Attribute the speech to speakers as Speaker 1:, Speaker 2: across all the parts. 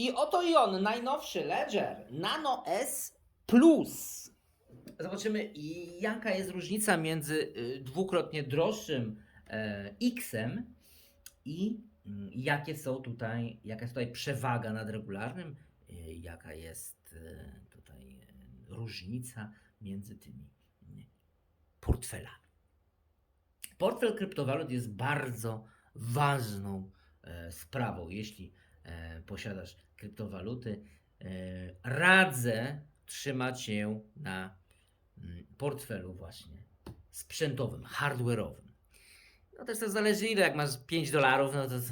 Speaker 1: I oto i on, najnowszy Ledger Nano S Plus. Zobaczymy, jaka jest różnica między y, dwukrotnie droższym e, X-em i mm, jakie są tutaj, jaka jest tutaj przewaga nad regularnym, y, jaka jest tutaj różnica między tymi portfelami. Portfel kryptowalut jest bardzo ważną sprawą. Jeśli posiadasz kryptowaluty, e, radzę trzymać je na mm, portfelu właśnie sprzętowym, hardware'owym. No też to zależy ile, jak masz 5 dolarów, no to, to,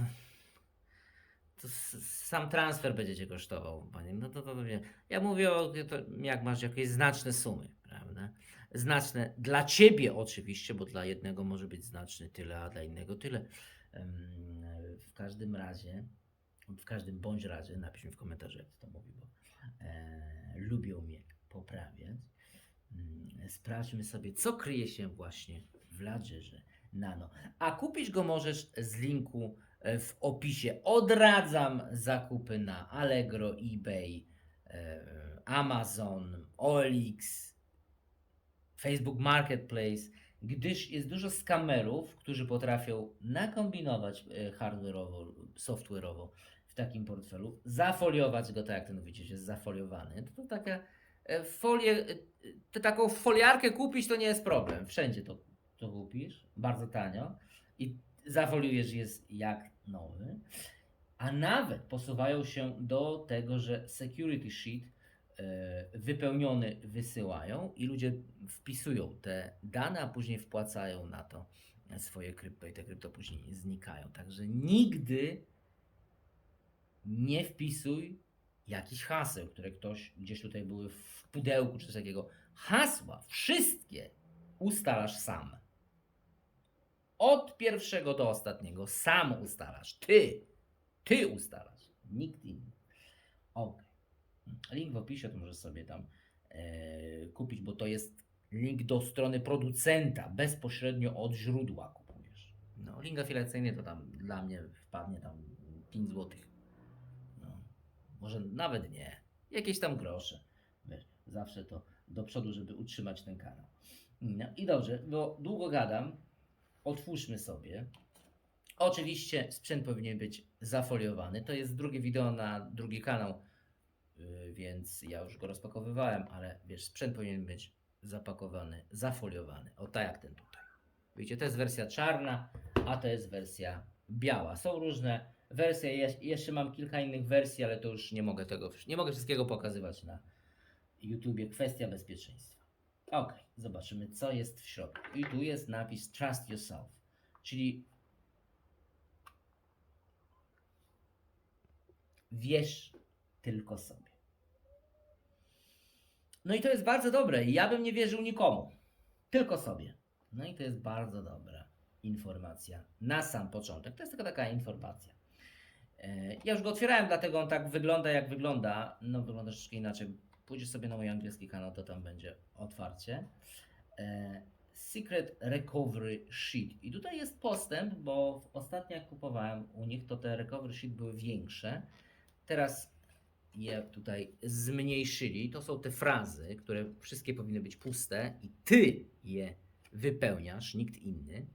Speaker 1: to sam transfer będzie cię kosztował, panie. No to, to, to. Ja mówię o to, jak masz jakieś znaczne sumy, prawda? Znaczne dla ciebie oczywiście, bo dla jednego może być znaczny tyle, a dla innego tyle. W każdym razie, w każdym bądź razie, napisz mi w komentarzu, jak to mówi, bo e, lubią mnie poprawiać. Mm, Sprawdźmy sobie, co kryje się właśnie w Ledgerze Nano. A kupić go możesz z linku e, w opisie. Odradzam zakupy na Allegro, eBay, e, Amazon, OLX, Facebook Marketplace, gdyż jest dużo skamerów, którzy potrafią nakombinować e, hardware'owo, software'owo takim portfelu, zafoliować go tak jak ten widzicie, jest zafoliowany. To, to taka e, folię, e, taką foliarkę kupić to nie jest problem. Wszędzie to, to kupisz, bardzo tanio i zafoliujesz jest jak nowy. A nawet posuwają się do tego, że security sheet e, wypełniony wysyłają i ludzie wpisują te dane, a później wpłacają na to swoje krypto i te krypto później znikają. Także nigdy nie wpisuj jakichś haseł, które ktoś gdzieś tutaj były w pudełku czy coś takiego. Hasła wszystkie ustalasz sam. Od pierwszego do ostatniego sam ustalasz. Ty. Ty ustalasz. Nikt inny. Ok. Link w opisie, to możesz sobie tam e, kupić, bo to jest link do strony producenta. Bezpośrednio od źródła kupujesz. No, link afiliacyjny to tam dla mnie wpadnie tam 5 zł. Może nawet nie. Jakieś tam grosze. Wiesz, zawsze to do przodu, żeby utrzymać ten kanał. No i dobrze, bo długo gadam. Otwórzmy sobie. Oczywiście sprzęt powinien być zafoliowany. To jest drugie wideo na drugi kanał, yy, więc ja już go rozpakowywałem, ale wiesz, sprzęt powinien być zapakowany, zafoliowany. O tak jak ten tutaj. Widzicie, to jest wersja czarna, a to jest wersja biała. Są różne wersje, Jeż- jeszcze mam kilka innych wersji, ale to już nie mogę tego, nie mogę wszystkiego pokazywać na YouTubie. Kwestia bezpieczeństwa. Ok, zobaczymy co jest w środku. I tu jest napis Trust Yourself, czyli wierz tylko sobie. No i to jest bardzo dobre. Ja bym nie wierzył nikomu, tylko sobie. No i to jest bardzo dobra informacja na sam początek. To jest tylko taka informacja. E, Ja już go otwierałem, dlatego on tak wygląda, jak wygląda. No, wygląda troszeczkę inaczej. Pójdziesz sobie na mój angielski kanał, to tam będzie otwarcie. E, Secret Recovery Sheet. I tutaj jest postęp, bo ostatnio jak kupowałem u nich, to te Recovery Sheet były większe. Teraz je tutaj zmniejszyli. To są te frazy, które wszystkie powinny być puste i ty je wypełniasz, nikt inny.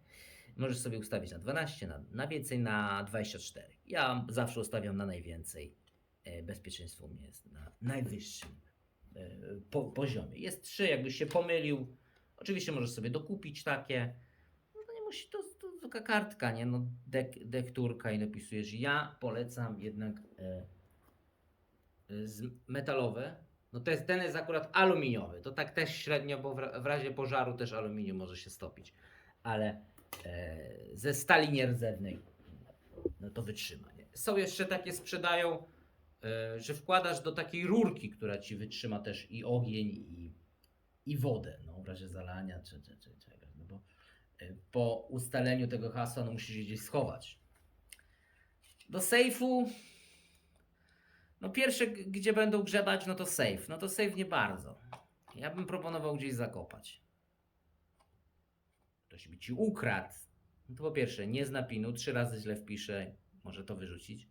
Speaker 1: Możesz sobie ustawić na 12, na, na więcej, na 24. Ja zawsze ustawiam na najwięcej. E, Bezpieczeństwo u mnie jest na najwyższym e, po, poziomie. Jest 3, jakbyś się pomylił. Oczywiście możesz sobie dokupić takie. No nie musi, to, to taka kartka, nie? No, dek, dekturka i napisujesz. Ja polecam jednak e, metalowe. No to jest, ten jest akurat aluminiowy. To tak też średnio, bo w, w razie pożaru też aluminium może się stopić. Ale ze stali nierdzewnej no to wytrzyma. Nie? Są jeszcze takie sprzedają, e, że wkładasz do takiej rurki, która ci wytrzyma też i ogień, i, i wodę, no, w razie zalania czy, czy, czy. No bo e, po ustaleniu tego hasła no, musisz je gdzieś schować. Do sejfu. No pierwsze, gdzie będą grzebać, no to safe. No to safe nie bardzo. Ja bym proponował gdzieś zakopać. Ktoś by ci ukradł. No to po pierwsze, nie zna pinu, trzy razy źle wpisze, może to wyrzucić.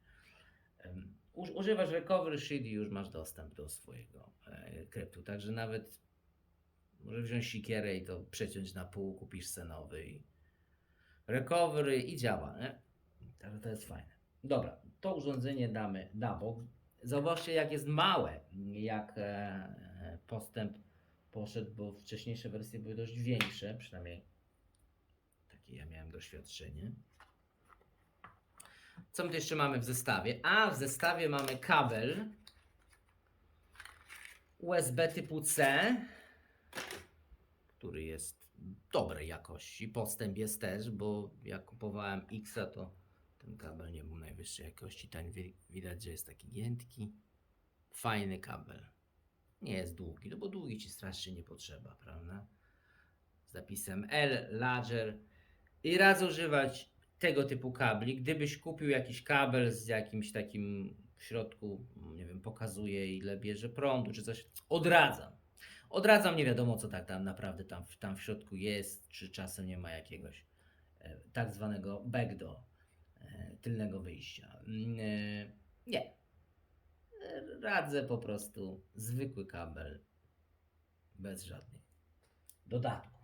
Speaker 1: Używasz recovery sheet i już masz dostęp do swojego e, kryptu. Także nawet możesz wziąć sikierę i to przeciąć na pół, kupisz se nowy i recovery i działa, nie? Także to jest fajne. Dobra, to urządzenie damy na bok. Zobaczcie jak jest małe, jak e, postęp poszedł, bo wcześniejsze wersje były dość większe, przynajmniej ja miałem doświadczenie. Co my tu jeszcze mamy w zestawie? A, w zestawie mamy kabel USB typu C, który jest dobrej jakości. Postęp jest też, bo jak kupowałem X, to ten kabel nie był najwyższej jakości. Ten wi- widać, że jest taki giętki. Fajny kabel. Nie jest długi, no bo długi ci strasznie nie potrzeba, prawda? Z napisem L, larger. I radzę używać tego typu kabli. Gdybyś kupił jakiś kabel z jakimś takim w środku, nie wiem, pokazuje ile bierze prądu czy coś, odradzam. Odradzam, nie wiadomo co tak tam naprawdę tam, tam w środku jest, czy czasem nie ma jakiegoś e, tak zwanego backdoor, e, tylnego wyjścia. Mm, e, nie. E, Radzę po prostu zwykły kabel bez żadnych dodatków.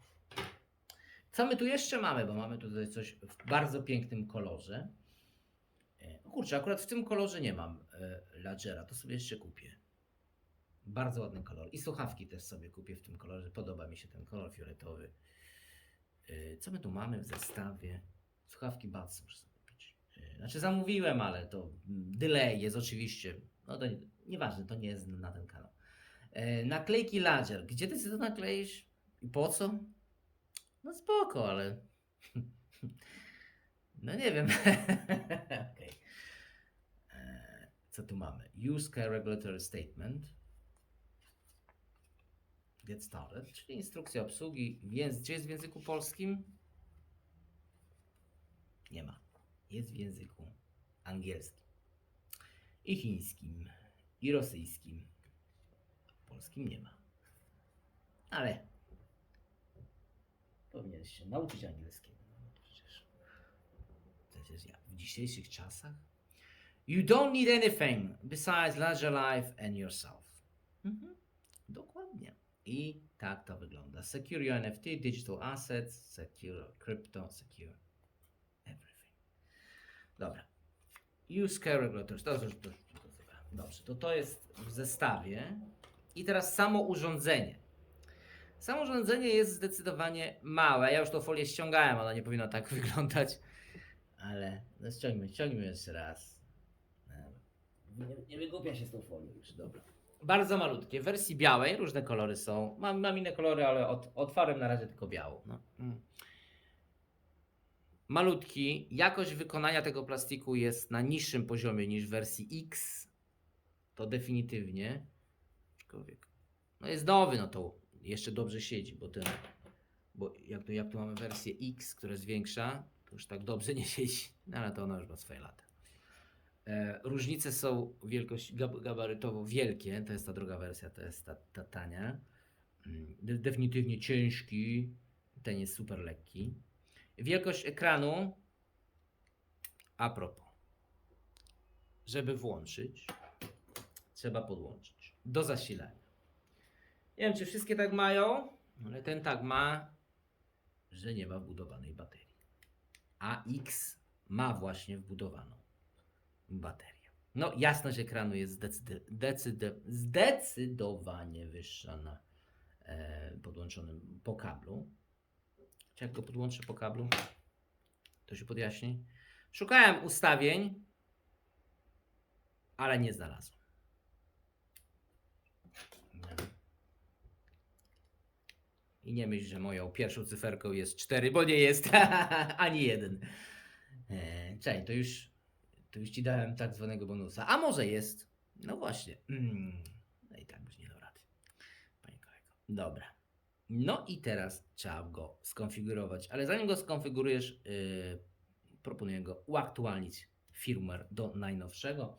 Speaker 1: Co my tu jeszcze mamy? Bo mamy tutaj coś w bardzo pięknym kolorze. E, Kurczę, akurat w tym kolorze nie mam e, Ladgera, to sobie jeszcze kupię. Bardzo ładny kolor. I słuchawki też sobie kupię w tym kolorze. Podoba mi się ten kolor fioletowy. E, Co my tu mamy w zestawie? Słuchawki Buds muszę sobie kupić. Znaczy zamówiłem, ale to delay jest oczywiście. No to nie- nieważne, to nie jest na ten kanał. Naklejki Ladger. Gdzie ty sobie to nakleisz? I po co? No spoko, ale... No nie wiem. Okej. E, Co tu mamy? Use Care Regulatory Statement. Get started, czyli instrukcja obsługi. W języ- Czy jest w języku polskim? Nie ma. Jest w języku angielskim. I chińskim. I rosyjskim. Polskim nie ma. Ale powinien się nauczyć angielskiego. No przecież, przecież ja w dzisiejszych czasach. You don't need anything besides larger life and yourself. Mhm. Dokładnie. I tak to wygląda. Secure your NFT, digital assets, secure crypto, secure everything. Dobra. Use care regulators. To to, to, dobra. Dobrze, to to jest w zestawie. I teraz samo urządzenie. Samo urządzenie jest zdecydowanie małe. Ja już tą folię ściągałem, ona nie powinna tak wyglądać. Ale no ściągnijmy, ściągnijmy jeszcze raz. Nie, nie wygłupia się z tą folią już, dobra. Bardzo malutkie. W wersji białej różne kolory są. Mam, mam inne kolory, ale od, otwarłem na razie tylko białą. No. Mm. Malutki. Jakość wykonania tego plastiku jest na niższym poziomie niż w wersji X. To definitywnie. No jest nowy, no to jeszcze dobrze siedzi, bo ten. Bo jak tu, jak tu mamy wersję X, która jest większa, to już tak dobrze nie siedzi. No ale to ona już ma swoje lata. E, różnice są wielkość gab, gabarytowo wielkie. To jest ta druga wersja, to jest ta, ta tania. Mm, de- Definitywnie ciężki. Ten jest super lekki. Wielkość ekranu. A propos. Żeby włączyć, trzeba podłączyć do zasilania. Nie wiem, czy wszystkie tak mają, ale ten tak ma, że nie ma wbudowanej baterii. A X ma właśnie wbudowaną baterię. No, jasność ekranu jest zdecyd- decyd- zdecydowanie wyższa na e, podłączonym po kablu. Czy jak go podłączę po kablu, to się podjaśni. Szukałem ustawień, ale nie znalazłem. Nie. I nie myśl, że moją pierwszą cyferką jest 4, bo nie jest ani jeden. E, Czekaj, to już, to już ci dałem tak zwanego bonusa. A może jest? No właśnie. Mm. No i tak byś nie dał rady. Panie kolego. Dobra. No i teraz trzeba go skonfigurować. Ale zanim go skonfigurujesz, yy, proponuję go uaktualnić firmware do najnowszego.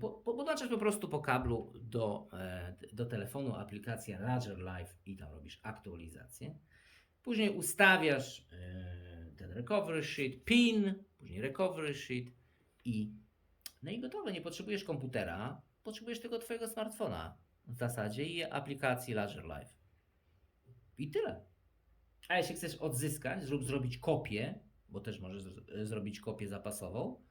Speaker 1: Po, po, podłączasz po prostu po kablu do, e, do telefonu aplikację Ledger Live i tam robisz aktualizację. Później ustawiasz e, ten recovery sheet, PIN, później recovery sheet i No i gotowe, nie potrzebujesz komputera, potrzebujesz tylko twojego smartfona w zasadzie i aplikacji Ledger Live. I tyle. A jeśli chcesz odzyskać lub zrobić kopię, bo też możesz zr- zrobić kopię zapasową,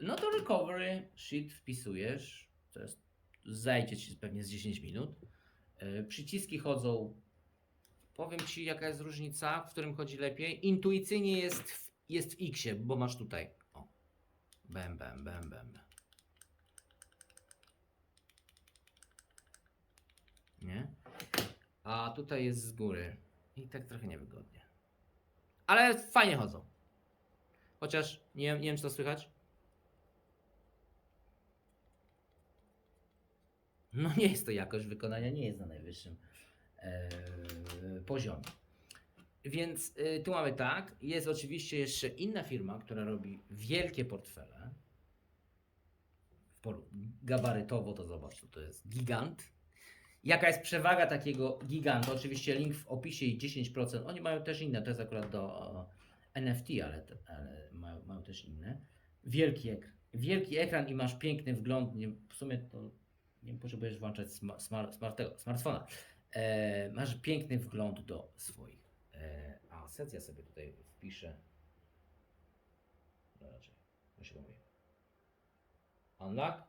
Speaker 1: no to recovery sheet wpisujesz, to jest, zajdzie ci pewnie z 10 minut. Yy, Przyciski chodzą, powiem ci jaka jest różnica, w którym chodzi lepiej. Intuicyjnie jest w, jest w X, bo masz tutaj. O. Bem, bem, bem, bem. Nie? A tutaj jest z góry. I tak trochę niewygodnie. Ale fajnie chodzą. Chociaż nie, nie wiem, czy to słychać. No nie jest to jakość wykonania, nie jest na najwyższym e, poziomie. Więc y, tu mamy tak. Jest oczywiście jeszcze inna firma, która robi wielkie portfele. W poru- gabarytowo to zobacz, to, jest gigant. Jaka jest przewaga takiego giganta? Oczywiście link w opisie i 10%. Oni mają też inne, to jest akurat do NFT, ale, ale mają, mają też inne. Wielki ekran. Wielki ekran i masz piękny wgląd. Nie, w sumie to nie potrzebujesz włączać smartfona. E, masz piękny wgląd do swoich e. Ja sobie tutaj wpiszę. No raczej, to się. Unlock.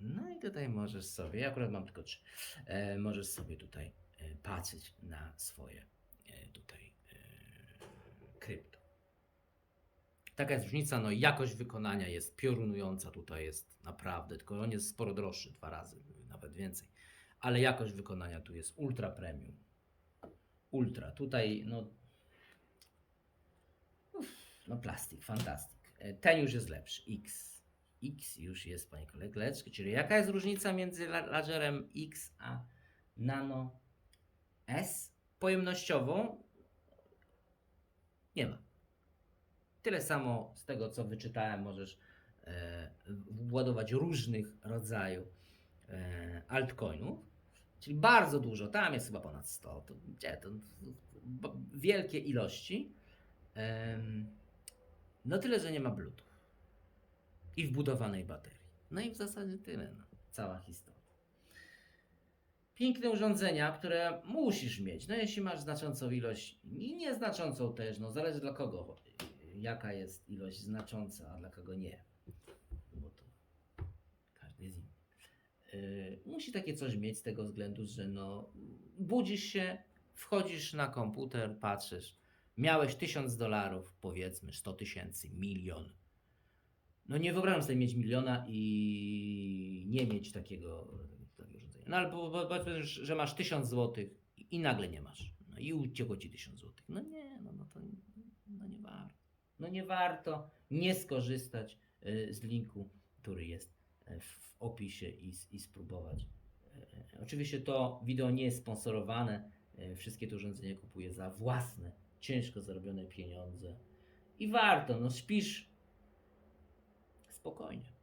Speaker 1: No i tutaj możesz sobie, ja akurat mam tylko trzy, e, możesz sobie tutaj e, patrzeć na swoje e, tutaj Taka jest różnica, no i jakość wykonania jest piorunująca, tutaj jest naprawdę, tylko on jest sporo droższy, dwa razy, nawet więcej, ale jakość wykonania tu jest ultra premium. Ultra, tutaj no no plastik, fantastyk. E, Ten już jest lepszy, X. X już jest, panie koleżko, czyli jaka jest różnica między la- laserem X a Nano S? Pojemnościową nie ma. Tyle samo z tego, co wyczytałem, możesz e, ładować różnych rodzajów e, altcoinów, czyli bardzo dużo, tam jest chyba ponad 100, to, gdzie, to, b- wielkie ilości. No tyle, że nie ma Bluetooth i wbudowanej baterii. No i w zasadzie tyle, no, cała historia. Piękne urządzenia, które musisz mieć. No jeśli masz znaczącą ilość i nieznaczącą też, no zależy dla kogo, jaka jest ilość znacząca, a dla kogo nie. Bo to każdy jest inny. Musi takie coś mieć z tego względu, że no budzisz się, wchodzisz na komputer, patrzysz, miałeś 1000 dolarów, powiedzmy 100 tysięcy, milion. No nie wyobrażam sobie mieć miliona i nie mieć takiego, takiego urządzenia. No ale po- po- powiedzmy, że masz 1000 złotych i, nagle nie masz. No i uciekło ci 1000 złotych. No nie, no, no to. No nie warto nie skorzystać y, z linku, który jest y, w opisie i, i spróbować. Y, Oczywiście to wideo nie jest sponsorowane. Wszystkie te urządzenia kupuję za własne, ciężko zarobione pieniądze. I warto, no śpisz spokojnie.